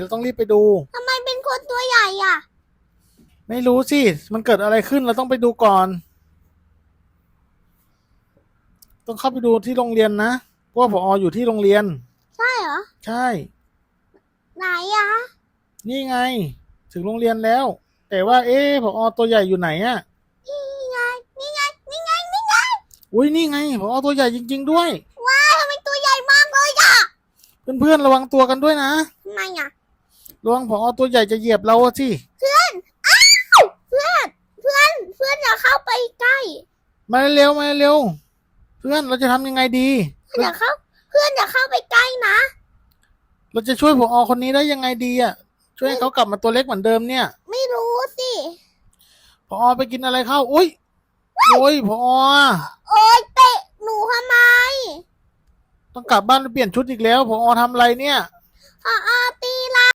เราต้องรีบไปดู ทำไมเป็นคนตัวใหญ่อะ ไม่รู้สิ มันเกิดอะไรขึ้นเราต้องไปดูก่อน ต้องเข้าไปดูที่โรงเรียนนะเพราะว่าผออยู่ที่โรงเรียน ใช่เหรอ ใช่ ไหนอะ นี่ไง ถึงโรงเรียนแล้ว แต่ว่า เอ๊ะผอตัวใหญ่อยู่ไหนอะนี่ไง นี่ไง นี่ไง นี่ไง อุ้ยนี่ไงผอตัวใหญ่จริง ๆ ด้วย ว้าวทำไมตัวใหญ่มากเลยอะ เพื่อนๆระวังตัวกันด้วยนะ ทำไมอะ ระวังผอตัวใหญ่จะเหยียบเราอะสิเพื่อนอ้าวเพื่อน เพื่อน เพื่อนอย่าเข้าไปใกล้ มาเร็วมาเร็ว เพื่อนเราจะทำยังไงดี เพื่อนอย่าเข้า เพื่อนอย่าเข้าไปใกล้นะ เราจะช่วยผอคนนี้ได้ยังไงดีอะช่วยให้เขากลับมาตัวเล็กเหมือนเดิมเนี่ย ไม่รู้สิพอไปกินอะไรเข้า อุ้ยโอ้ยพอโอ๊ยเตะหนูทำไมต้องกลับบ้านไปเปลี่ยนชุดอีกแล้วพอทำอะไรเนี่ยพออ